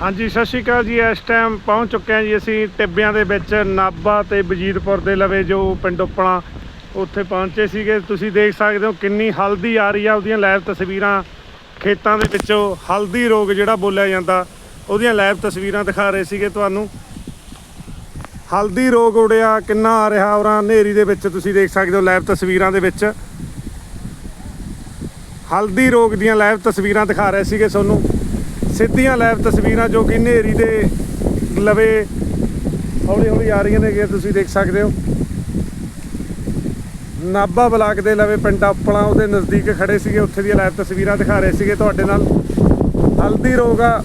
ਹਾਂਜੀ, ਸਤਿ ਸ਼੍ਰੀ ਅਕਾਲ ਜੀ। ਇਸ ਟਾਈਮ ਪਹੁੰਚ ਚੁੱਕੇ ਹਾਂ ਜੀ ਅਸੀਂ ਟਿੱਬਿਆਂ ਦੇ ਵਿੱਚ ਨਾਬਾ ਤੇ ਬਜੀਤਪੁਰ ਦੇ ਲਵੇ, ਜੋ ਪਿੰਡ ਉਪਣਾ ਉੱਥੇ ਪਹੁੰਚੇ ਸੀਗੇ। ਤੁਸੀਂ ਦੇਖ ਸਕਦੇ ਹੋ ਕਿੰਨੀ ਹਲਦੀ ਆ ਰਹੀ ਆ ਉਹਦੀਆਂ ਲਾਈਵ ਤਸਵੀਰਾਂ। ਖੇਤਾਂ ਦੇ ਵਿੱਚੋਂ ਹਲਦੀ ਰੋਗ ਜਿਹੜਾ ਬੋਲਿਆ ਜਾਂਦਾ, ਉਹਦੀਆਂ ਲਾਈਵ ਤਸਵੀਰਾਂ ਦਿਖਾ ਰਹੇ ਸੀਗੇ ਤੁਹਾਨੂੰ। ਹਲਦੀ ਰੋਗ ਉੜਿਆ, ਕਿੰਨਾ ਆ ਰਿਹਾ ਔਰਾਂ ਹਨੇਰੀ ਦੇ ਵਿੱਚ, ਤੁਸੀਂ ਦੇਖ ਸਕਦੇ ਹੋ ਲਾਈਵ ਤਸਵੀਰਾਂ ਦੇ ਵਿੱਚ। ਹਲਦੀ ਰੋਗ ਦੀਆਂ ਲਾਈਵ ਤਸਵੀਰਾਂ ਦਿਖਾ ਰਹੇ ਸੀਗੇ ਤੁਹਾਨੂੰ। ਸਿੱਧੀਆਂ ਲਾਈਵ ਤਸਵੀਰਾਂ ਜੋ ਕਿ ਹਨੇਰੀ ਦੇ ਲਵੇ ਹੌਲੀ ਹੌਲੀ ਆ ਰਹੀਆਂ ਨੇ ਤੁਸੀਂ ਦੇਖ ਸਕਦੇ ਹੋ। ਨਾਭਾ ਬਲਾਕ ਦੇ ਲਵੇ ਪਿੰਡ ਆਪਣਾ, ਉਹਦੇ ਨਜ਼ਦੀਕ ਖੜੇ ਸੀਗੇ, ਉੱਥੇ ਦੀਆਂ ਲਾਈਵ ਤਸਵੀਰਾਂ ਦਿਖਾ ਰਹੇ ਸੀਗੇ ਤੁਹਾਡੇ ਨਾਲ। ਹਲਦੀ ਰੋਗ ਆ,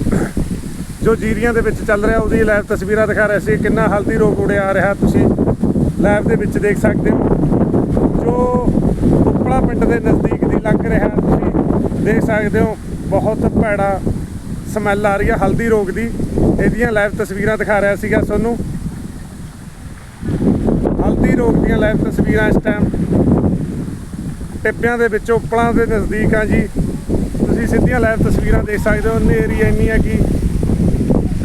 ਜੋ ਜੀਰੀਆਂ ਦੇ ਵਿੱਚ ਚੱਲ ਰਿਹਾ, ਉਹਦੀ ਲਾਈਵ ਤਸਵੀਰਾਂ ਦਿਖਾ ਰਹੇ ਸੀ, ਕਿੰਨਾ ਹਲਦੀ ਰੋਗ ਉੜਿਆ ਆ ਰਿਹਾ, ਤੁਸੀਂ ਲਾਈਵ ਦੇ ਵਿੱਚ ਦੇਖ ਸਕਦੇ ਹੋ। ਜੋ ਉਪਲਾ ਪਿੰਡ ਦੇ ਨਜ਼ਦੀਕ ਦੀ ਲੱਗ ਰਿਹਾ, ਤੁਸੀਂ ਦੇਖ ਸਕਦੇ ਹੋ, ਬਹੁਤ ਭੈੜਾ ਸਮੈਲ ਆ ਰਹੀ ਹੈ ਹਲਦੀ ਰੋਗ ਦੀ। ਇਹਦੀਆਂ ਲਾਈਵ ਤਸਵੀਰਾਂ ਦਿਖਾ ਰਿਹਾ ਸੀਗਾ ਤੁਹਾਨੂੰ ਹਲਦੀ ਰੋਗ ਦੀਆਂ ਲਾਈਵ ਤਸਵੀਰਾਂ ਇਸ ਟਾਈਮ ਟਿੱਬਿਆਂ ਦੇ ਵਿੱਚ, ਉਪਲਾਂ ਦੇ ਨਜ਼ਦੀਕ ਆ ਜੀ। ਤੁਸੀਂ ਸਿੱਧੀਆਂ ਲਾਈਵ ਤਸਵੀਰਾਂ ਦੇਖ ਸਕਦੇ ਹੋ, ਹਨੇਰੀ ਇੰਨੀ ਹੈ ਕਿ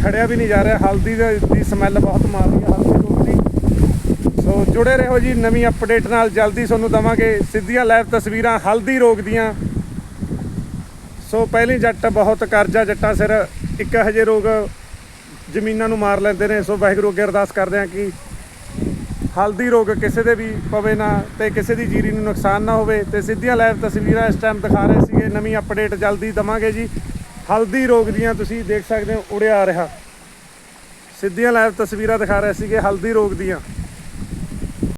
ਖੜਿਆ ਵੀ ਨਹੀਂ ਜਾ ਰਿਹਾ। ਹਲਦੀ ਦੇ- ਦੀ ਸਮੈਲ ਬਹੁਤ ਮਾਰ ਰਹੀ ਹੈ ਹਲਦੀ ਰੋਗ ਦੀ। ਸੋ ਜੁੜੇ ਰਹੋ ਜੀ, ਨਵੀਂ ਅਪਡੇਟ ਨਾਲ ਜਲਦੀ ਤੁਹਾਨੂੰ ਦਵਾਂਗੇ। ਸਿੱਧੀਆਂ ਲਾਈਵ ਤਸਵੀਰਾਂ ਹਲਦੀ ਰੋਗ ਦੀਆਂ। ਸੋ ਪਹਿਲੀ ਜੱਟ ਬਹੁਤ ਕਰਜ਼ਾ ਜੱਟਾਂ ਸਿਰ, ਇੱਕ ਹਜੇ ਰੋਗ ਜ਼ਮੀਨਾਂ ਨੂੰ ਮਾਰ ਲੈਂਦੇ ਨੇ। ਸੋ ਵਾਹਿਗੁਰੂ ਅੱਗੇ ਅਰਦਾਸ ਕਰਦੇ ਹਾਂ ਕਿ ਹਲਦੀ ਰੋਗ ਕਿਸੇ ਦੇ ਵੀ ਪਵੇ ਨਾ ਤੇ ਕਿਸੇ ਦੀ ਜੀਰੀ ਨੂੰ ਨੁਕਸਾਨ ਨਾ ਹੋਵੇ। ਤੇ ਸਿੱਧੀਆਂ ਲਾਈਵ ਤਸਵੀਰਾਂ ਇਸ ਟਾਈਮ ਦਿਖਾ ਰਹੇ ਸੀਗੇ। ਨਵੀਂ ਅਪਡੇਟ ਜਲਦੀ ਦਵਾਂਗੇ ਜੀ। ਹਲਦੀ ਰੋਗ ਦੀਆਂ ਤੁਸੀਂ ਦੇਖ ਸਕਦੇ ਹੋ, ਉੜਿਆ ਆ ਰਿਹਾ। ਸਿੱਧੀਆਂ ਲਾਈਵ ਤਸਵੀਰਾਂ ਦਿਖਾ ਰਹੇ ਸੀਗੇ ਹਲਦੀ ਰੋਗ ਦੀਆਂ।